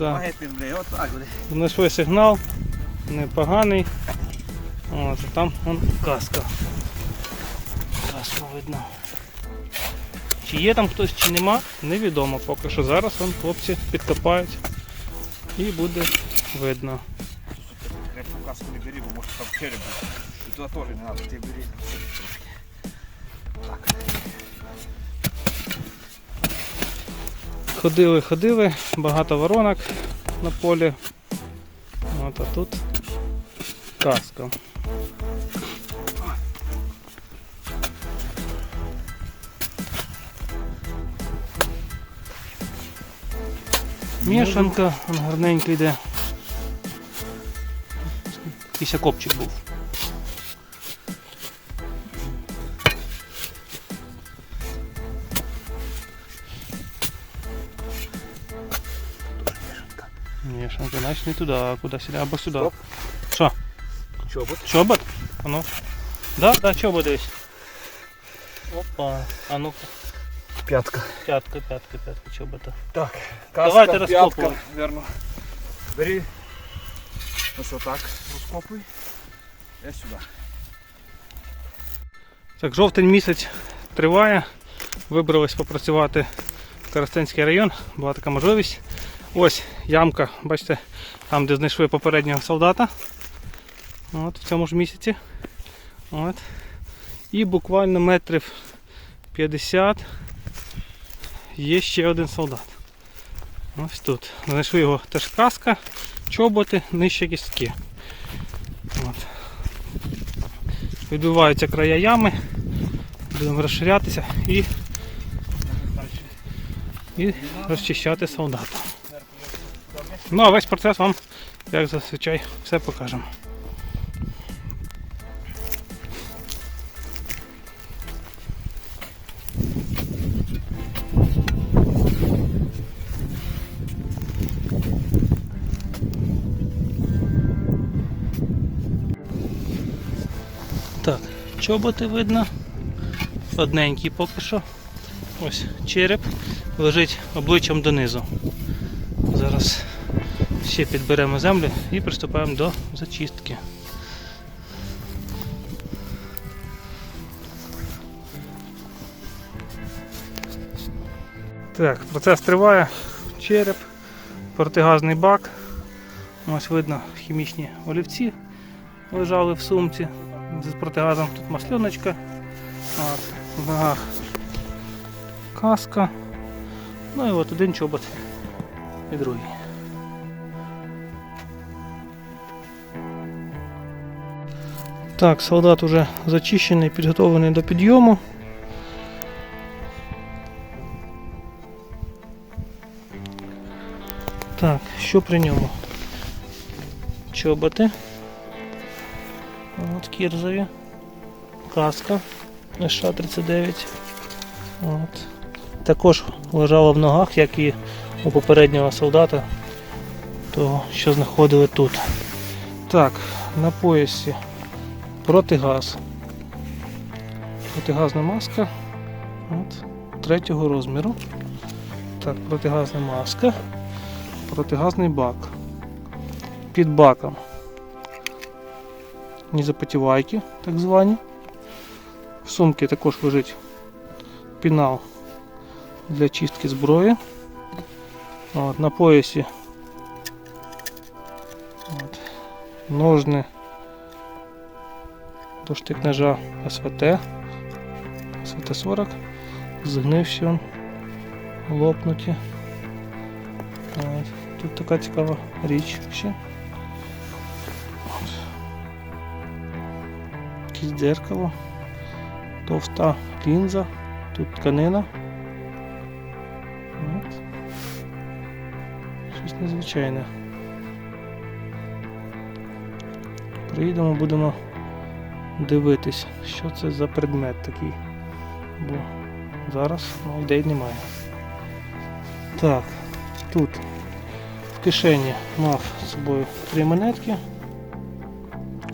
Бля. Знайшли сигнал, непоганий. От, а там вон каска. Каску видно. Чи є там хтось, чи нема, невідомо поки що. Зараз вон хлопці підкопають і буде видно. Крепку каску не бери, бо може там череп буде. Туди теж не треба, ти бери. Так. Ходили, ходили, багато воронок на полі. От, а тут каска. Мішанка, гарненько йде. Якийсь окопчик був. Мішанка, значить не туди, а куди сюди, або сюди. Стоп. Що? Чобот. Чобот? А ну. Да, да, чобот десь. Опа. А ну-ка. П'ятка. п'ятка, п'ятка, п'ятка чобота. Так, Давайте каска, п'ятка, розкопувати. верно. Бери. Ось отак розкопуй. Я сюди. Так, жовтень місяць триває. Вибрались попрацювати в Коростенський район. Була така можливість. Ось ямка, бачите, там де знайшли попереднього солдата. От, в цьому ж місяці. От. І буквально метрів 50 є ще один солдат. Ось тут. Знайшли його теж каска, чоботи, нижче кістки. От. Відбиваються края ями. Будемо розширятися і, і розчищати солдата. Ну а весь процес вам, як зазвичай, все покажемо. Так, чоботи видно. Одненький поки що. Ось череп лежить обличчям донизу. Зараз ще підберемо землю і приступаємо до зачистки. Так, процес триває. Череп, протигазний бак. Ось видно хімічні олівці лежали в сумці з протигазом. Тут масльоночка. От, в ногах каска. Ну і от один чобот і другий. Так, солдат уже зачищений, підготовлений до підйому. Так, що при ньому? Чоботи. От кірзові. Каска СШ-39. От. Також лежала в ногах, як і у попереднього солдата, того, що знаходили тут. Так, на поясі протигаз. Протигазна маска. От, третього розміру. Так, протигазна маска. Протигазний бак. Під баком. Незапотівайки, так звані. В сумці також лежить пінал для чистки зброї. От, на поясі от, ножни до штик-ножа СВТ. СВТ-40. Згнивші он, лопнуті. От, тут така цікава річ ще. Якесь дзеркало. Товста лінза. Тут тканина. От. Щось незвичайне. Приїдемо, будемо дивитись, що це за предмет такий. Бо зараз ну, ідей немає. Так, тут в кишені мав з собою три монетки,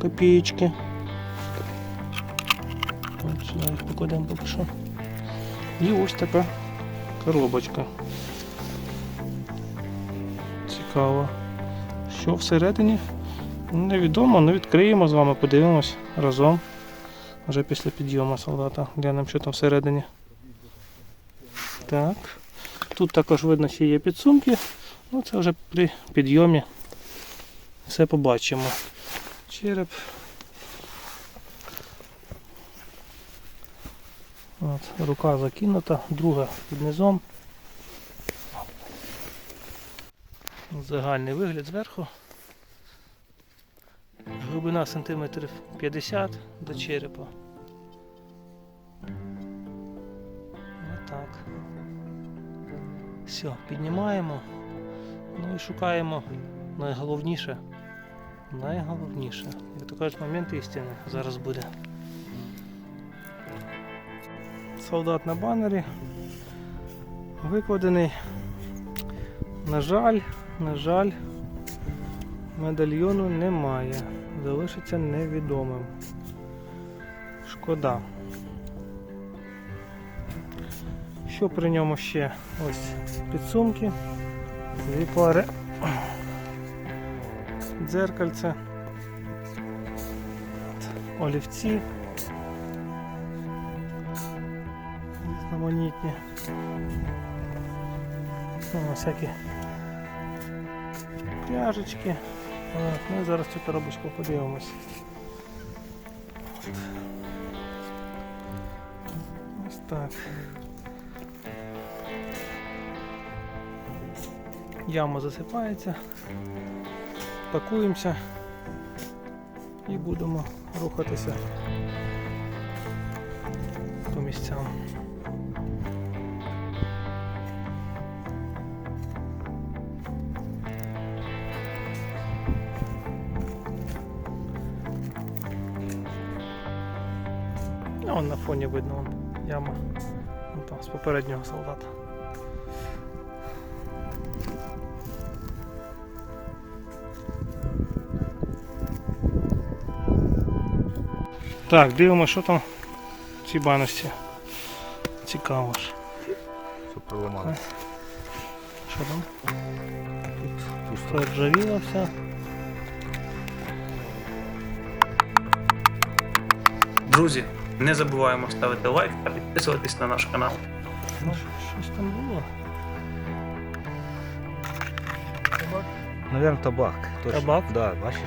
копієчки. От покладемо поки що. І ось така коробочка. Цікаво. Що всередині? Невідомо, ну відкриємо з вами, подивимось разом. Вже після підйому солдата. Глянемо, що там всередині. Так. Тут також видно, що є підсумки. Ну це вже при підйомі все побачимо. Череп. От, рука закинута, друга під низом. Загальний вигляд зверху. Глибина сантиметрів 50 до черепа. Отак. Все, піднімаємо. Ну і шукаємо найголовніше. Найголовніше. Як то кажуть, момент істини зараз буде. Солдат на банері. Викладений. На жаль, на жаль, медальйону немає. Залишиться невідомим. Шкода. Що при ньому ще? Ось підсумки, дві пари, дзеркальце, олівці. Різноманітні. Ну, всякі пляжечки. От, ну зараз цю коробочку подивимось. Ось так. Яма засипається. Пакуємося і будемо рухатися по місцям. А вон на фоні видно вон, яма. Вон там, з попереднього солдата. Так, дивимося, що там в цій баночці. Цікаво ж. Щоб проламали. Що там? Тут проржавіло все. Друзі, не забуваємо ставити лайк та підписуватись на наш канал. Ну, щось там було. Наверное, табак. Точно. Табак? Да, бачиш?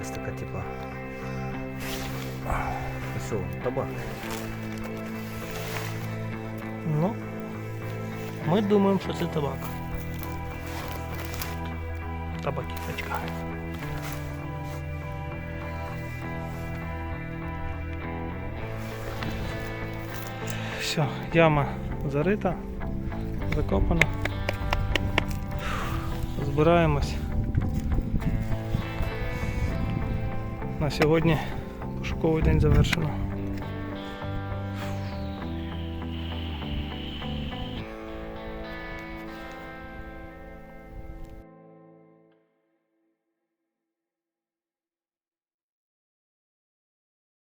Ось така типа. Ось, табак. Ну, ми думаємо, що це табак. Табаківочка. Все, яма зарита, закопана. Збираємось. На сьогодні пошуковий день завершено.